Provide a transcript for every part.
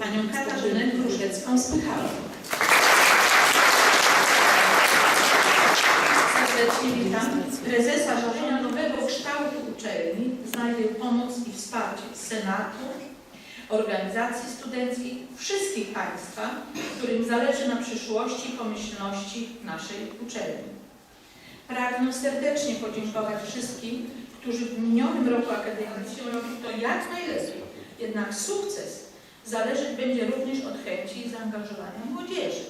panią Katarzynę Gruszecką-Spychalą. Serdecznie witam prezesa Zarządu Nowego Kształtu Uczelni. Znajdę pomoc i wsparcie Senatu, organizacji studenckich, wszystkich Państwa, którym zależy na przyszłości i pomyślności naszej uczelni. Pragnę serdecznie podziękować wszystkim, którzy w minionym roku akademickim robili to jak najlepiej. Jednak sukces zależeć będzie również od chęci i zaangażowania młodzieży.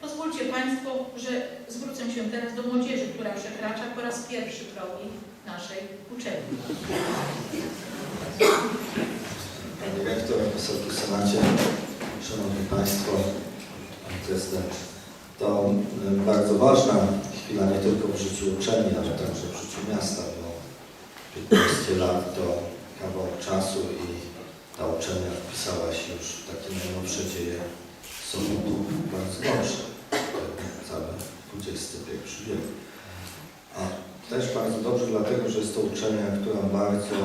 Pozwólcie Państwo, że zwrócę się teraz do młodzieży, która przekracza po raz pierwszy progi naszej uczelni. Pani rektor, Wysoki Senacie, Szanowni Państwo, Pani Prezydent. To y, bardzo ważna chwila nie tylko w życiu uczelni, ale także w życiu miasta, bo 15 lat to kawał czasu i ta uczelnia wpisała się już w takie najnowsze dzieje Sopotu bardzo dobrze. Cały XXI wiek. A też bardzo dobrze dlatego, że jest to uczelnia, która bardzo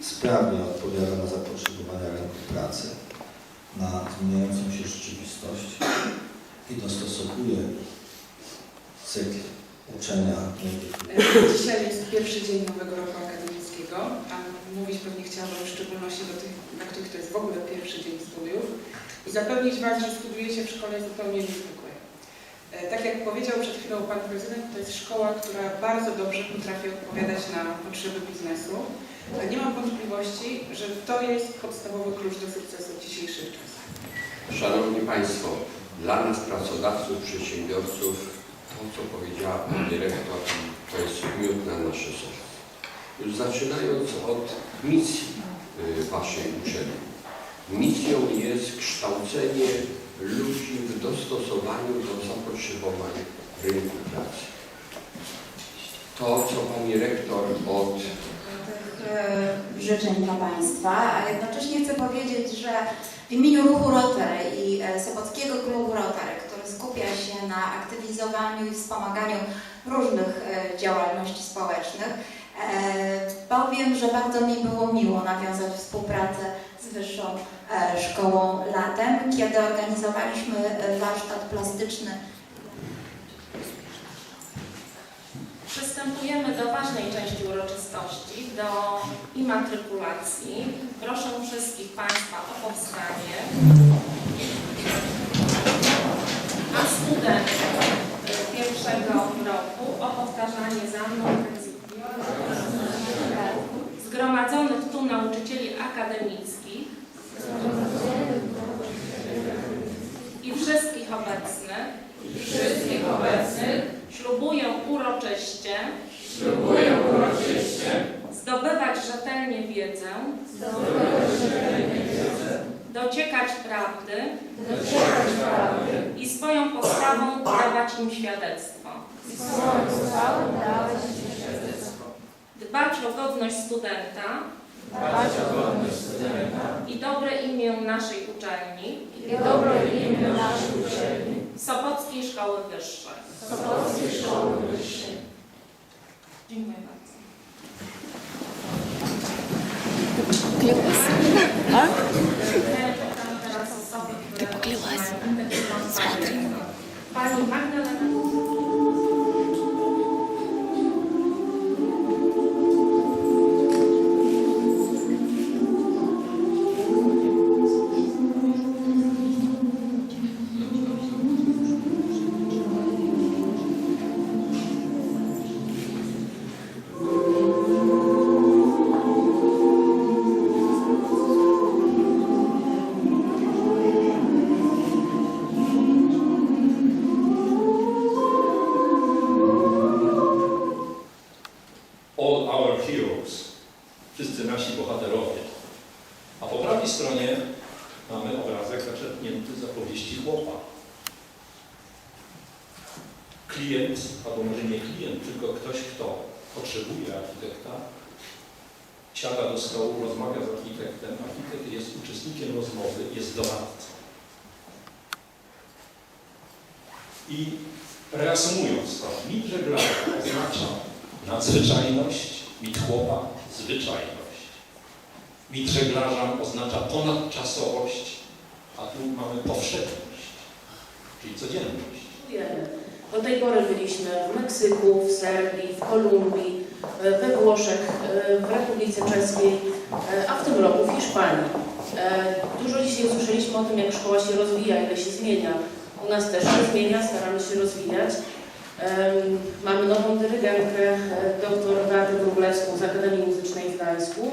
sprawnie odpowiada na zapotrzebowania rynku pracy, na zmieniającą się rzeczywistość i dostosowuje cykl uczenia Dzisiaj jest pierwszy dzień nowego roku akademickiego, a mówić pewnie chciałabym w szczególności do tych, dla których to jest w ogóle pierwszy dzień studiów i zapewnić Was, że studiujecie w szkole zupełnie niezwykłej. E, Tak jak powiedział przed chwilą Pan Prezydent, to jest szkoła, która bardzo dobrze potrafi odpowiadać na potrzeby biznesu. E, Nie mam wątpliwości, że to jest podstawowy klucz do sukcesu w dzisiejszych czasach. Szanowni Państwo, dla nas pracodawców, przedsiębiorców, to co powiedziała Pani Dyrektor, to jest miód na nasze serce. Już zaczynając od misji y, Waszej uczelni. Misją jest kształcenie ludzi w dostosowaniu do zapotrzebowań rynku pracy. To, co Pani Rektor od tych e, życzeń dla Państwa, a jednocześnie chcę powiedzieć, że w imieniu ruchu Rotary i e, Sopockiego Klubu Rotary, który skupia się na aktywizowaniu i wspomaganiu różnych e, działalności społecznych, powiem, że bardzo mi było miło nawiązać współpracę z Wyższą e, Szkołą latem, kiedy organizowaliśmy e, warsztat plastyczny Przystępujemy do ważnej części uroczystości, do imatrykulacji. Proszę wszystkich Państwa o powstanie. A studentów pierwszego roku o powtarzanie za mną akademickich i wszystkich obecnych. Wszystkich obecnych. Ślubuję uroczyście ślubuję uroczyście zdobywać rzetelnie wiedzę. Zdobywać rzetelnie wiedzę. Dociekać prawdy. Dociekać prawdy. I swoją postawą dawać im świadectwo. I swoją postawą dawać im świadectwo. Dbać o godność studenta i dobre imię naszej uczelni i dobre imię naszej uczelni Sopockiej Szkoły Wyższej. Sopockiej Szkoły Wyższej. Dziękuję bardzo. Które mają interesujące Pani Magdalena. Chłopa. Klient, albo może nie klient, tylko ktoś, kto potrzebuje architekta, siada do stołu, rozmawia z architektem, architekt jest uczestnikiem rozmowy, jest doradcą. I reasumując to, mit żeglarza oznacza nadzwyczajność, mit chłopa zwyczajność. Mit żeglarza oznacza ponadczasowość, a tu mamy powszechność, czyli codzienność. Do tej pory byliśmy w Meksyku, w Serbii, w Kolumbii, we Włoszech, w Republice Czeskiej, a w tym roku w Hiszpanii. Dużo dzisiaj usłyszeliśmy o tym, jak szkoła się rozwija, ile się zmienia. U nas też się zmienia, staramy się rozwijać. Mamy nową dyrygentkę, e, dr Beatę Wróblewską z Akademii Muzycznej w Gdańsku.